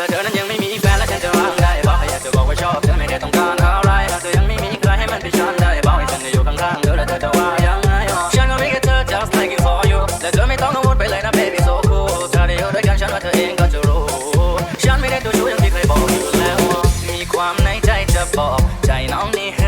ถ้าเธอนั้นยังไม่มีแฟนและฉันจะวางได้บอกให้อยากจะบอกว่าชอบเธอไม่ได้ต้องการอะไรถ้าเธอยังไม่มีใครให้มันเป็นฉันได้บอกให้ฉันอยู่ข้างๆเธอและเธอจะว่ายังไงอ๋อฉันก็มีแค่เธอ just like it for you และเธอไม่ต้องกังวลไปเลยนะ baby so cool ถ้าได้อยู่ด้วยกันฉันว่าเธอเองก็จะรู้ฉันไม่ได้ตัวชู้อย่างที่เคยบอกอยู่แล้ว มีความในใจจะบอกใจน้องนี่